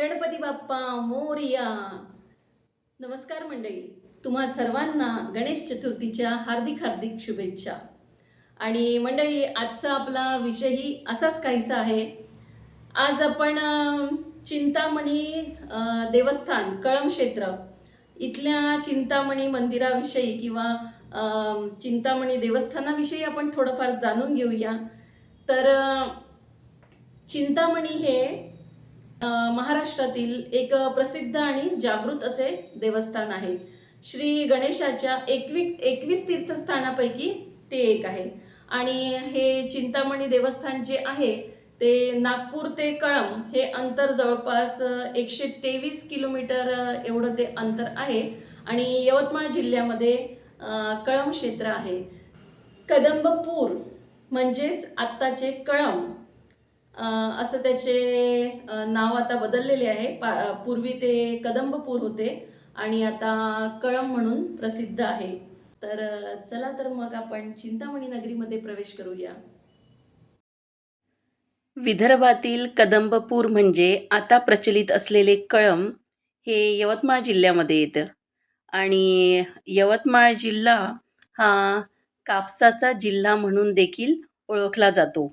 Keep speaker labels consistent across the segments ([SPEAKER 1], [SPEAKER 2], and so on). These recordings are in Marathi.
[SPEAKER 1] गणपती बाप्पा मोरिया. नमस्कार मंडळी. तुम्हा सर्वांना गणेश चतुर्थीच्या हार्दिक हार्दिक शुभेच्छा. आणि मंडळी आजचा आपला विषयही असाच काहीसा आहे. आज आपण चिंतामणी देवस्थान कळम क्षेत्र इथल्या चिंतामणी मंदिराविषयी किंवा चिंतामणी देवस्थानाविषयी आपण थोडंफार जाणून घेऊया. तर चिंतामणी हे महाराष्ट्रातील एक प्रसिद्ध आणि जागृत असे देवस्थान आहे. श्री गणेशाच्या एकवी एकवीस तीर्थस्थानापैकी ते एक आहे. आणि हे चिंतामणी देवस्थान जे आहे ते नागपूर ते कळम हे अंतर जवळपास एकशे तेवीस किलोमीटर एवढं ते अंतर आहे. आणि यवतमाळ जिल्ह्यामध्ये कळम क्षेत्र आहे. कदंबपूर म्हणजेच आत्ताचे कळम असं त्याचे नाव आता बदललेले आहे. पा पूर्वी ते कदंबपूर होते आणि आता कळम म्हणून प्रसिद्ध आहे. तर चला तर मग आपण चिंतामणी नगरीमध्ये प्रवेश करूया.
[SPEAKER 2] विदर्भातील कदंबपूर म्हणजे आता प्रचलित असलेले कळम हे यवतमाळ जिल्ह्यामध्ये येतं. आणि यवतमाळ जिल्हा हा कापसाचा जिल्हा म्हणून देखील ओळखला जातो.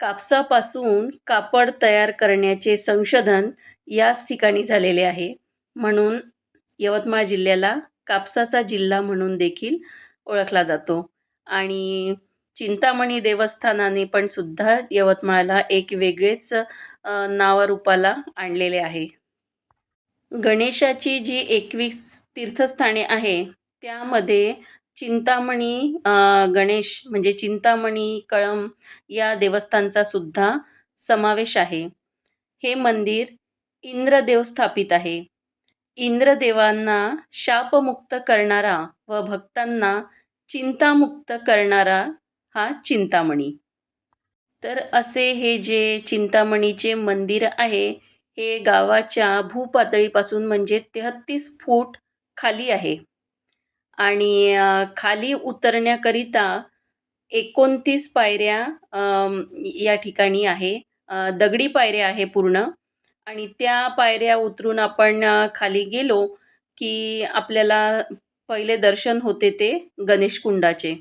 [SPEAKER 2] कापसापासून कापड तयार करण्याचे संशोधन याच ठिकाणी झालेले आहे. म्हणून यवतमाळ जिल्ह्याला कापसाचा जिल्हा म्हणून देखील ओळखला जातो. आणि चिंतामणी देवस्थानाने पण सुद्धा यवतमाळला एक वेगळेच नावारूपाला आणलेले आहे. गणेशाची जी एकवीस तीर्थस्थाने आहे त्यामध्ये चिंतामणी गणेश म्हणजे चिंतामणी कळम या देवस्थानचा सुद्धा समावेश आहे. हे मंदिर इंद्रदेव स्थापित आहे. इंद्रदेवांना शापमुक्त करणारा व भक्तांना चिंतामुक्त करणारा हा चिंतामणी. तर असे हे जे चिंतामणीचे मंदिर आहे हे गावाच्या भूपातळीपासून म्हणजे तेहत्तीस फूट खाली आहे. आणि खाली उतरण्याकरिता एकोणतीस पायऱ्या या ठिकाणी आहे. दगडी पायऱ्या आहे पूर्ण. आणि त्या पायऱ्या उतरून आपण खाली गेलो की आपल्याला पहिले दर्शन होते ते गणेशकुंडाचे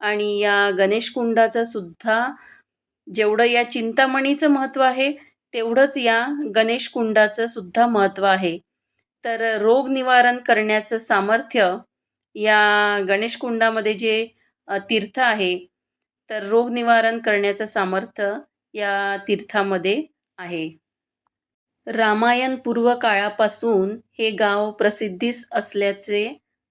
[SPEAKER 2] आणि या गणेशकुंडाचं सुद्धा जेवढं या चिंतामणीचं महत्त्व आहे तेवढंच या गणेशकुंडाचं सुद्धा महत्त्व आहे. तर रोग निवारण करण्याचं सामर्थ्य या गणेशकुंडामध्ये जे तीर्थ आहे तर रोग निवारण करण्याचं सामर्थ्य या तीर्थामध्ये आहे. रामायण पूर्व काळापासून हे गाव प्रसिद्धीस असल्याचे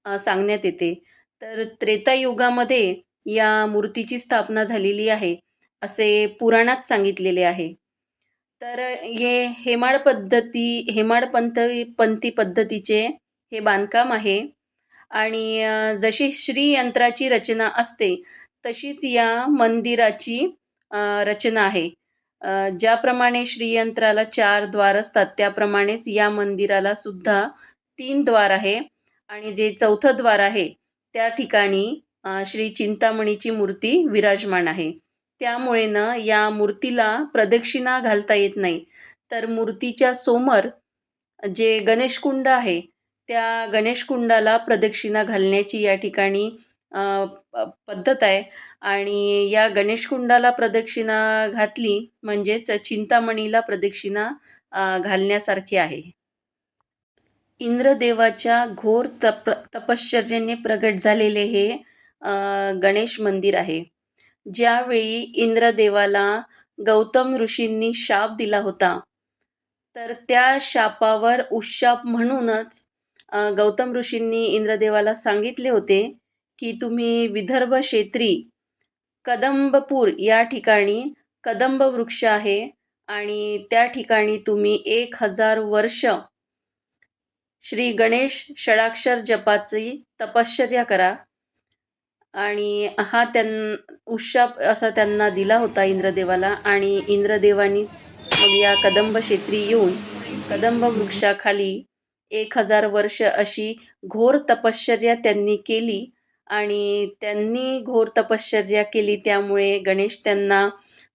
[SPEAKER 2] सांगण्यात येते. तर त्रेतायुगामध्ये या मूर्तीची स्थापना झालेली आहे असे पुराणात सांगितलेले आहे. तर हे हेमाड पद्धती हेमाड पंथ पंथी पद्धतीचे हे बांधकाम आहे. आणि जशी श्रीयंत्राची रचना असते तशीच या मंदिराची रचना आहे. ज्याप्रमाणे श्रीयंत्राला चार द्वार असतात त्याप्रमाणेच या मंदिराला सुद्धा तीन द्वार आहे. आणि जे चौथं द्वार आहे त्या ठिकाणी श्री चिंतामणीची मूर्ती विराजमान आहे. त्यामुळे ना या मूर्तीला प्रदक्षिणा घालता येत नाही. तर मूर्तीच्या समोर जे गणेशकुंड आहे त्या गणेशकुंडाला प्रदक्षिणा घालण्याची या ठिकाणी प- पद्धत आहे. आणि या गणेशकुंडाला प्रदक्षिणा घातली म्हणजेच चिंतामणीला प्रदक्षिणा घालण्यासारखी आहे. इंद्रदेवाच्या घोर तप तपश्चर्याने प्रगट झालेले हे गणेश मंदिर आहे. ज्यावेळी इंद्रदेवाला गौतम ऋषींनी शाप दिला होता तर त्या शापावर उशाप म्हणूनच गौतम ऋषींनी इंद्रदेवाला सांगितले होते की तुम्ही विदर्भ क्षेत्री कदंबपूर या ठिकाणी कदंब वृक्ष आहे आणि त्या ठिकाणी तुम्ही एक हजार वर्ष श्री गणेश षडाक्षर जपाची तपश्चर्या करा. आणि हा त्यां उशाप असा त्यांना दिला होता इंद्रदेवाला आणि इंद्रदेवानीच मग या कदंब क्षेत्री येऊन कदंब वृक्षाखाली एक हजार वर्ष अशी घोर तपश्चर्या त्यांनी केली आणि त्यांनी घोर तपश्चर्या केली त्यामुळे गणेश त्यांना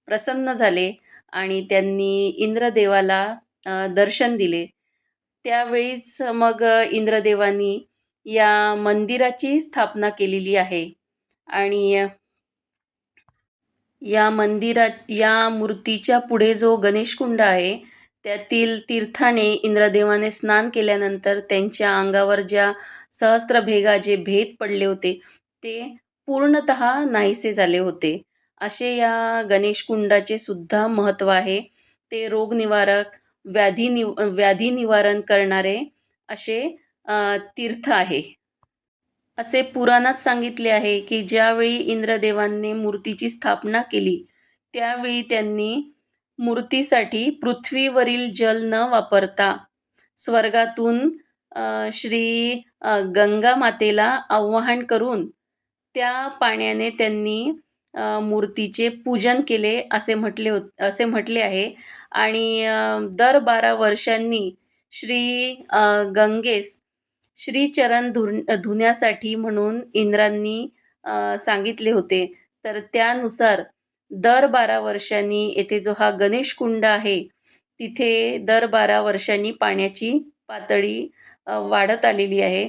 [SPEAKER 2] प्रसन्न झाले आणि त्यांनी इंद्रदेवाला दर्शन दिले. त्यावेळीच मग इंद्रदेवांनी या मंदिराची स्थापना केलेली आहे आणि या मंदिरात या मूर्तीच्या पुढे जो गणेशकुंड आहे त्यातील तीर्थाने इंद्रदेवाने स्नान केल्यानंतर त्यांच्या अंगावर ज्या सहस्त्रभेगा जे भेद पडले होते ते पूर्णत नाहीसे झाले होते. असे या गणेशकुंडाचे सुद्धा महत्त्व आहे. ते रोगनिवारक व्याधी निव व्याधी निवारण करणारे असे तीर्थ आहे. असे पुराणात सांगितले आहे की ज्यावेळी इंद्रदेवांनी मूर्तीची स्थापना केली त्यावेळी त्यांनी मूर्तीसाठी पृथ्वीवरील जल न वापरता स्वर्गातून श्री गंगा मातेला आवाहन करून त्या पाण्याने त्यांनी मूर्तीचे पूजन केले असे म्हटले होत असे म्हटले आहे. आणि दर बारा वर्षांनी श्री गंगेस श्रीचरण धुन धुण्यासाठी म्हणून इंद्रांनी सांगितले होते. तर त्यानुसार दर बारा वर्षांनी येथे जो हा गणेश कुंड आहे तिथे दर बारा वर्षांनी पाण्याची पातळी वाढत आलेली आहे.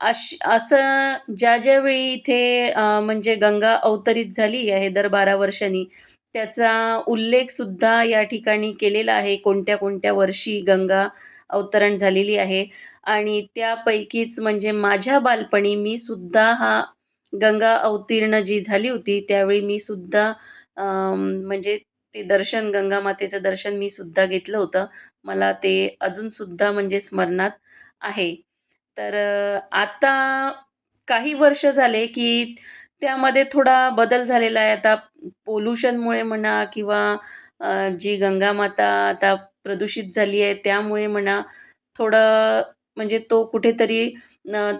[SPEAKER 2] अश असं ज्या ज्या वेळी इथे म्हणजे गंगा अवतरित झाली आहे दर बारा वर्षांनी त्याचा उल्लेखसुद्धा या ठिकाणी केलेला आहे. कोणत्या कोणत्या वर्षी गंगा अवतरण झालेली आहे आणि त्यापैकीच म्हणजे माझ्या बालपणी मी सुद्धा हा गंगा अवतीर्ण जी झाली होती त्यावेळी मी सुद्धा म्हणजे ते दर्शन गंगा मातेचं दर्शन मी सुद्धा घेतलं होतं. मला ते अजूनसुद्धा म्हणजे स्मरणात आहे. तर आता काही वर्ष झाले की त्यामध्ये थोडा बदल झालेला आहे. आता पोल्युशनमुळे म्हणा किंवा जी जी गंगामाता आता प्रदूषित झाली आहे त्यामुळे म्हणा थोडं म्हणजे तो कुठेतरी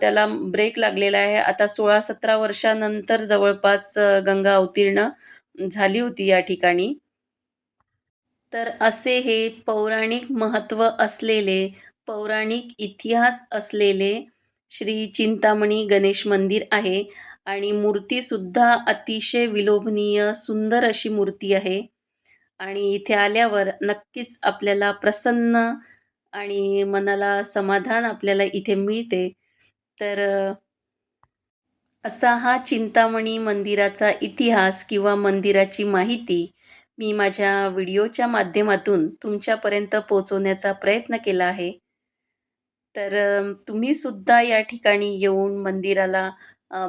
[SPEAKER 2] त्याला ब्रेक लागलेला आहे. आता सोळा सतरा वर्षानंतर जवळपास गंगा अवतीर्ण झाली होती या ठिकाणी. तर असे हे पौराणिक महत्त्व असलेले पौराणिक इतिहास असलेले श्री चिंतामणी गणेश मंदिर आहे. आणि मूर्तीसुद्धा अतिशय विलोभनीय सुंदर अशी मूर्ती आहे. आणि इथे आल्यावर नक्कीच आपल्याला प्रसन्न आणि मनाला समाधान आपल्याला इथे मिळते. तर असा हा चिंतामणी मंदिराचा इतिहास किंवा मंदिराची माहिती मी माझ्या व्हिडिओच्या माध्यमातून तुमच्यापर्यंत पोचवण्याचा प्रयत्न केला आहे. तर तुम्ही सुद्धा या ठिकाणी येऊन मंदिराला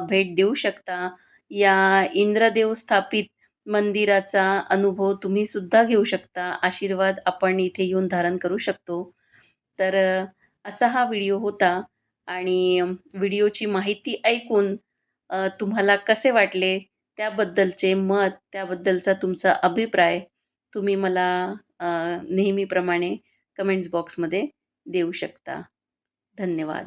[SPEAKER 2] भेट देऊ शकता. या इंद्रदेव स्थापित मंदिराचा अनुभव तुम्ही सुद्धा घेऊ शकता. आशीर्वाद आपण इथे येऊन धारण करू शकतो. तर असा हा व्हिडिओ होता आणि व्हिडिओची माहिती ऐकून तुम्हाला कसे वाटले त्याबद्दलचे मत त्याबद्दलचा तुमचा अभिप्राय तुम्ही मला नेहमीप्रमाणे कमेंट्स बॉक्समध्ये देऊ शकता. धन्यवाद.